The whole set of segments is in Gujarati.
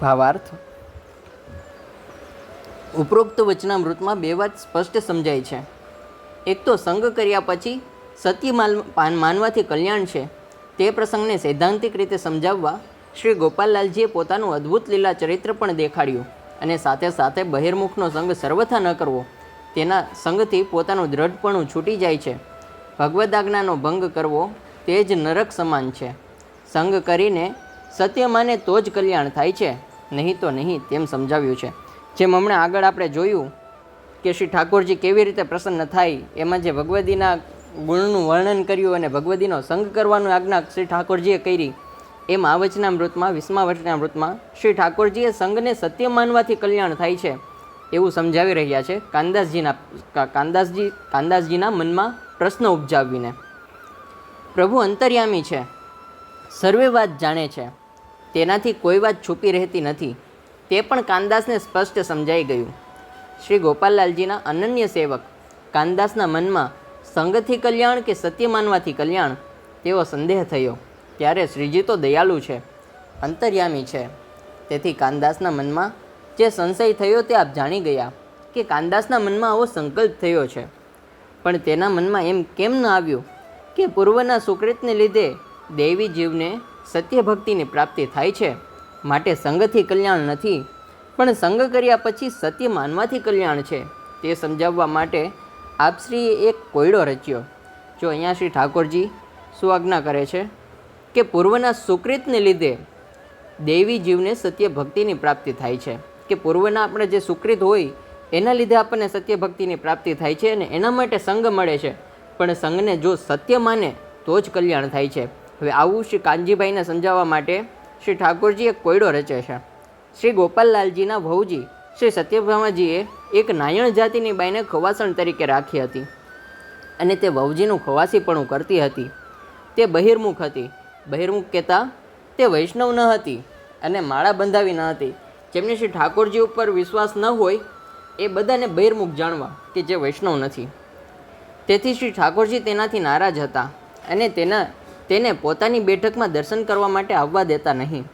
ભાવાર્થ. ઉપરોક્ત વચનામૃતમાં બે વાત સ્પષ્ટ સમજાય છે. એક તો સંગ કર્યા પછી સત્ય માલ- માનવાથી કલ્યાણ છે. તે પ્રસંગને સૈદ્ધાંતિક રીતે સમજાવવા શ્રી ગોપાલલાલજીએ પોતાનું અદ્ભુત લીલા ચરિત્ર પણ દેખાડ્યું અને સાથે સાથે બહિર્મુખનો સંગ સર્વથા ન કરવો, તેના સંગથી પોતાનું દ્રઢપણું છૂટી જાય છે. ભગવદ આજ્ઞાનો ભંગ કરવો તે જ નરક સમાન છે. સંગ કરીને સત્ય માને તો જ કલ્યાણ થાય છે? નહીં તો નહીં, તેમ સમજાવ્યું છે. જેમ હમણાં આગળ આપણે જોયું કે શ્રી ઠાકોરજી કેવી રીતે પ્રસન્ન થાય, એમાં જે ભગવદીના ગુણનું વર્ણન કર્યું અને ભગવદીનો સંગ કરવાનું આજ્ઞા શ્રી ઠાકોરજીએ કરી એમ આ વચનામૃતમાં વીસમા વચનામૃતમાં શ્રી ઠાકોરજીએ સંઘને સત્ય માનવાથી કલ્યાણ થાય છે, એવું સમજાવી રહ્યા છે કાંદાસજીના કાંદાસજી, કાંદાસજીના મનમાં પ્રશ્ન ઉપજાવીને. પ્રભુ અંતર્યામી છે. સર્વે વાત જાણે છે. તેનાથી કોઈ વાત છુપી રહેતી નથી. તે પણ કાનદાસને સ્પષ્ટ સમજાઈ ગયું. શ્રી ગોપાલલાલજીના અનન્ય સેવક. કાનદાસના મનમાં સંગથી કલ્યાણ કે સત્ય માનવાથી કલ્યાણ? તેવો સંદેહ થયો. ત્યારે શ્રીજી તો દયાળુ છે. અંતર્યામી છે. તેથી કાનદાસના મનમાં જે સંશય થયો તે આપ જાણી ગયા કે કાનદાસના મનમાં આવો સંકલ્પ થયો છે. પણ તેના મનમાં એમ કેમ ન આવ્યું કે પૂર્વના સુકૃતને લીધે દૈવી જીવને સત્ય ભક્તિની પ્રાપ્તિ થાય છે. માટે સંગથી કલ્યાણ નથી, પણ સંગ કર્યા પછી સત્ય માનવાથી કલ્યાણ છે. તે સમજાવવા માટે આપશ્રીએ એક કોયડો રચ્યો. જો અહીંયા શ્રી ઠાકોરજી સુઆજ્ઞા કરે છે કે પૂર્વના સુકૃતને લીધે દેવી જીવને સત્ય ભક્તિની પ્રાપ્તિ થાય છે. કે પૂર્વના આપણે જે સુકૃત હોય, એના લીધે આપણને સત્ય ભક્તિની પ્રાપ્તિ થાય છે અને એના માટે સંગ મળે છે. પણ સંગને જો સત્ય માને, તો જ કલ્યાણ થાય છે. હવે આવું શ્રી કાનજીભાઈને સમજાવવા માટે શ્રી ઠાકોરજી એક કોયડો રચે છે. શ્રી ગોપાલલાલજીના ભવજી શ્રી સત્યભામાજીએ એક નાયણ જાતિની બાઈને ખવાસણ તરીકે રાખી હતી અને તે વહુજીનું ખવાસીપણું કરતી હતી. તે બહિર્મુખ હતી. બહિર્મુખ કહેતા તે વૈષ્ણવ ન હતી અને માળા બંધાવી ન હતી. જેમને શ્રી ઠાકોરજી ઉપર વિશ્વાસ ન હોય એ બધાને બહિર્મુખ જાણવા કે જે વૈષ્ણવ નથી. તેથી શ્રી ઠાકોરજી તેનાથી નારાજ હતા અને તેના તેને પોતાની બેઠકમાં દર્શન કરવા માટે આવવા દેતા નહીં.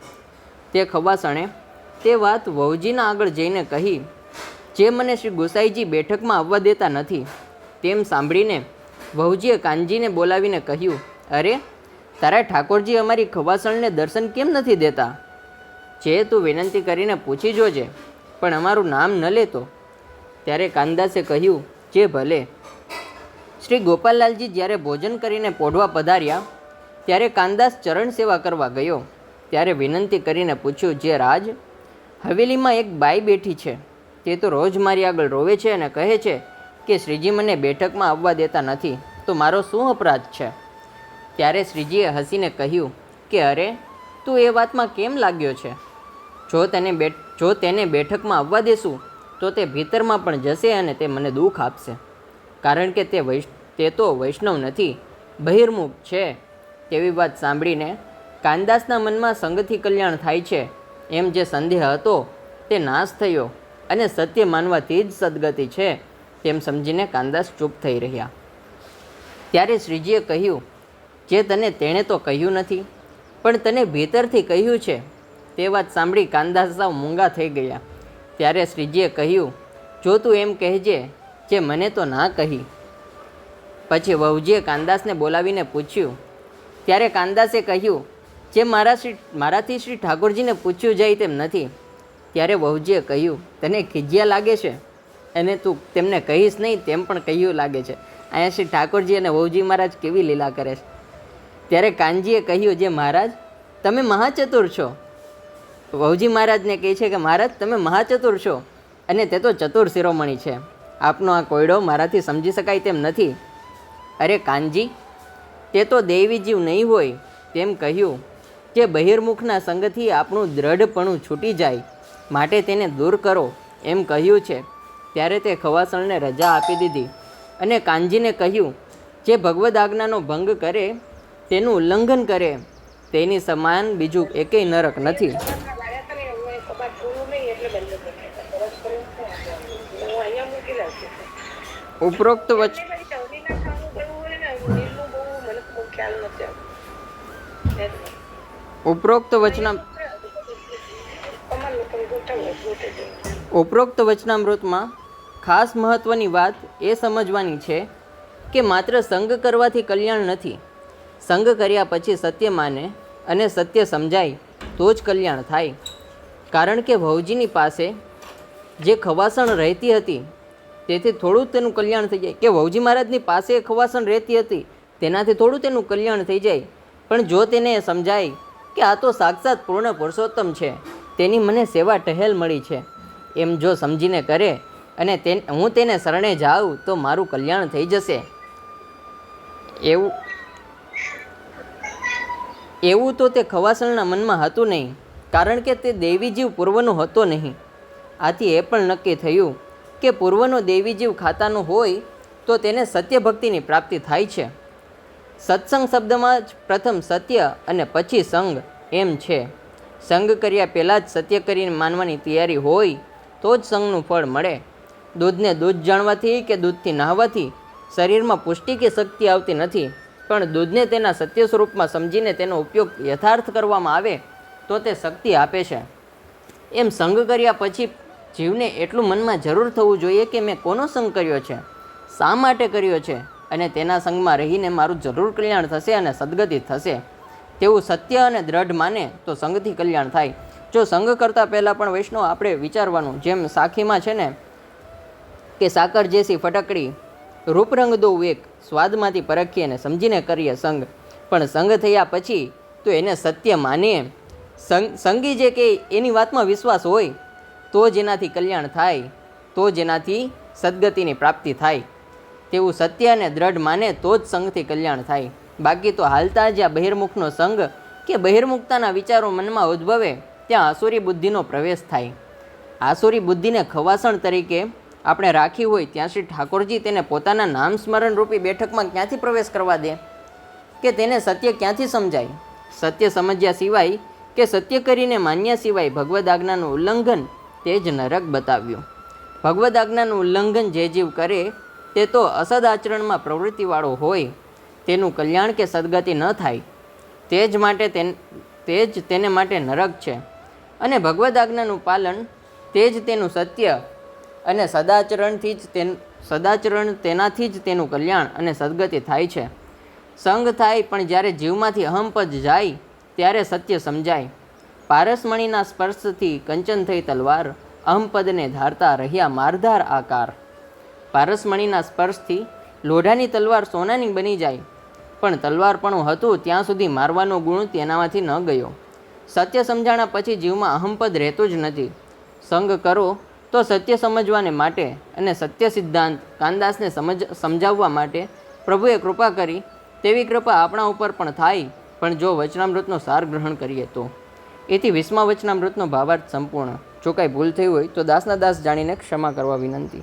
તે ખવાસણે તે વાત વહુજીના આગળ જઈને કહી, જે મને શ્રી ગોસાઈજી બેઠકમાં આવવા દેતા નથી. તેમ સાંભળીને વહુજીએ કાનજીને બોલાવીને કહ્યું, અરે, તારા ઠાકોરજી અમારી ખવાસણને દર્શન કેમ નથી દેતા? જે તું વિનંતી કરીને પૂછી જોજે, પણ અમારું નામ ન લેતો. ત્યારે કાનદાસે કહ્યું, જે ભલે. શ્રી ગોપાલલાલજી જ્યારે ભોજન કરીને પોઢવા પધાર્યા ત્યારે કાનદાસ ચરણ સેવા કરવા ગયો. ત્યારે વિનંતી કરીને પૂછ્યું, જે રાજ, હવેલીમાં એક બાઈ બેઠી છે. તે તો રોજ મારી આગળ રોવે છે અને કહે છે કે શ્રીજી મને બેઠકમાં આવવા દેતા નથી. તો મારો શું અપરાધ છે? ત્યારે શ્રીજીએ હસીને કહ્યું કે, અરે, તું એ વાતમાં કેમ લાગ્યો છે? જો તેને જો તેને બેઠકમાં આવવા દેશું, તો તે ભીતરમાં પણ જશે અને તે મને દુઃખ આપશે. કારણ કે તે વૈશ, તે તો વૈષ્ણવ નથી, બહિર્મુખ છે. તેવી વાત સાંભળીને કાનદાસના મનમાં સંગથી કલ્યાણ થાય છે. એમ જે સંદેહ હતો, તે નાશ થયો અને સત્ય માનવાથી જ સદગતિ છે, તેમ સમજીને કાનદાસ ચૂપ થઈ રહ્યા. ત્યારે શ્રીજીએ કહ્યું, જે તને તેણે તો કહ્યું નથી, પણ તને ભીતરથી કહ્યું છે. તે વાત સાંભળી કાનદાસ સાવ મૂંગા થઈ ગયા. ત્યારે શ્રીજીએ કહ્યું, જો તું એમ કહેજે જે મને તો ના કહી. પછી વહુજીએ કાનદાસને બોલાવીને પૂછ્યું ત્યારે કાનદાસે કહ્યું, જે મારા શ્રી, મારાથી શ્રી ઠાકોરજીને પૂછ્યું જાય તેમ નથી. ત્યારે વહુજીએ કહ્યું, તને ખીજિયા લાગે છે? અને તું તેમને કહીશ નહીં તેમ પણ કહ્યું લાગે છે. અહીંયા શ્રી ઠાકોરજી અને વહુજી મહારાજ કેવી લીલા કરે છે? ત્યારે કાનજીએ કહ્યું, જે મહારાજ, તમે મહાચતુર છો. વહુજી મહારાજને કહે છે કે, મહારાજ, તમે મહાચતુર છો અને તે તો ચતુર શિરોમણી છે. આપનો આ કોયડો મારાથી સમજી શકાય તેમ નથી. અરે કાનજી તે તો દૈવીજીવ નહીં હોય, તેમ કહ્યું કે બહિર્મુખના સંગથી આપણું દ્રઢપણું છૂટી જાય, માટે તેને દૂર કરો, એમ કહ્યું છે. ત્યારે તે ખવાસણને રજા આપી દીધી અને કાનજીને કહ્યું જે ભગવદ આજ્ઞાનો ભંગ કરે, તેનું ઉલ્લંઘન કરે, તેની સમાન બીજું એકેય નરક નથી. ઉપરોક્ત હતા ઉપરોક્ત વચના ઉપરોક્ત વચનામૃતમાં ખાસ મહત્ત્વની વાત એ સમજવાની છે કે માત્ર સંગ કરવાથી કલ્યાણ નથી. સંગ કર્યા પછી સત્ય માને અને સત્ય સમજાય તો જ કલ્યાણ થાય. કારણ કે ભવજીની પાસે જે ખવાસણ રહેતી હતી, તેથી થોડું તેનું કલ્યાણ થઈ જાય. કે વહુજી મહારાજની પાસે ખવાસણ રહેતી હતી, તેનાથી થોડું તેનું કલ્યાણ થઈ જાય. પણ જો તેને સમજાય કે આ તો સાક્ષાત પૂર્ણ પુરુષોત્તમ છે, તેની મને સેવા ટહેલ મળી છે. એમ જો સમજીને કરે અને તે હું તેને શરણે જાઉં તો મારું કલ્યાણ થઈ જશે. એવું એવું તો તે ખવાસણના મનમાં હતું નહીં, કારણ કે તે દેવીજીવ પૂર્વનો હતો નહીં. આથી એ પણ નક્કી થયું કે પૂર્વનો દેવીજીવ ખાતાનો હોય તો તેને સત્યભક્તિની પ્રાપ્તિ થાય છે. સત્સંગ શબ્દમાં જ પ્રથમ સત્ય અને પછી સંગ એમ છે. સંગ કર્યા પહેલાં જ સત્ય કરીને માનવાની તૈયારી હોય તો જ સંગનું ફળ મળે. દૂધને દૂધ જાણવાથી કે દૂધથી નહાવાથી? શરીરમાં પુષ્ટિ કે શક્તિ આવતી નથી. પણ દૂધને તેના સત્ય સ્વરૂપમાં સમજીને તેનો ઉપયોગ યથાર્થ કરવામાં આવે તો તે શક્તિ આપે છે. એમ સંગ કર્યા પછી જીવને એટલું મનમાં જરૂર થવું જોઈએ કે મેં કોનો સંગ કર્યો છે? શા માટે કર્યો છે? અને તેના સંગમાં રહીને મારું જરૂર કલ્યાણ થશે અને સદગતિ થશે. તેવું સત્ય અને દ્રઢ માને તો સંઘથી કલ્યાણ થાય. જો સંઘ કરતાં પહેલાં પણ વૈષ્ણવ આપણે વિચારવાનું, જેમ સાખીમાં છે ને, કે સાકર જેસી ફટકડી રૂપરંગ દો એક સ્વાદમાંથી પરખીએ અને સમજીને કરીએ સંઘ પણ સંઘ થયા પછી તો એને સત્ય માનીએ. સંગી જે કે એની વાતમાં વિશ્વાસ હોય, તો જેનાથી કલ્યાણ થાય, તો જેનાથી સદગતિની પ્રાપ્તિ થાય. તેવું સત્ય અને દ્રઢ માને તો જ સંઘથી કલ્યાણ થાય. બાકી તો હાલતા જ્યાં બહિર્મુખનો સંઘ કે બહિર્મુખતાના વિચારો મનમાં ઉદ્ભવે, ત્યાં આસુરી બુદ્ધિનો પ્રવેશ થાય. આસુરી બુદ્ધિને ખવાસણ તરીકે આપણે રાખી હોય ત્યાં શ્રી ઠાકોરજી તેને પોતાના નામ સ્મરણ રૂપી બેઠકમાં ક્યાંથી પ્રવેશ કરવા દે? કે તેને સત્ય ક્યાંથી સમજાય? સત્ય સમજ્યા સિવાય કે સત્ય કરીને માન્યા સિવાય ભગવદ આજ્ઞાનું ઉલ્લંઘન તે જ નરક બતાવ્યું. ભગવદ આજ્ઞાનું ઉલ્લંઘન જે જીવ કરે તે તો અસદ આચરણમાં પ્રવૃત્તિવાળો હોય, તેનું કલ્યાણ કે સદગતિ ન થાય, તે જ માટે તે જ તેને માટે નરક છે. અને ભગવદ આજ્ઞાનું પાલન તે જ તેનું સત્ય અને સદાચરણથી જ તે સદાચરણ તેનાથી જ તેનું કલ્યાણ અને સદગતિ થાય છે. સંગ થાય પણ જ્યારે જીવમાંથી અહમપદ જાય, ત્યારે સત્ય સમજાય. પારસમણીના સ્પર્શથી કંચન થઈ તલવાર અહમપદને ધારતા રહ્યા મારધાર આકાર. પારસમણીના સ્પર્શથી લોઢાની તલવાર સોનાની બની જાય. પણ તલવારપણું હતું ત્યાં સુધી મારવાનો ગુણ તેનામાંથી ન ગયો. સત્ય સમજાણા પછી જીવમાં અહમપદ રહેતું જ નથી. સંગ કરો તો સત્ય સમજવાને માટે અને સત્ય સિદ્ધાંત કાનદાસને સમજ, સમજાવવા માટે પ્રભુએ કૃપા કરી તેવી કૃપા આપણા ઉપર પણ થાય, પણ જો વચનામૃતનો સાર ગ્રહણ કરીએ તો. એથી વિસ્મા વચનામૃતનો ભાવાર્થ સંપૂર્ણ. જો કાંઈ ભૂલ થઈ હોય તો દાસના દાસ જાણીને ક્ષમા કરવા વિનંતી.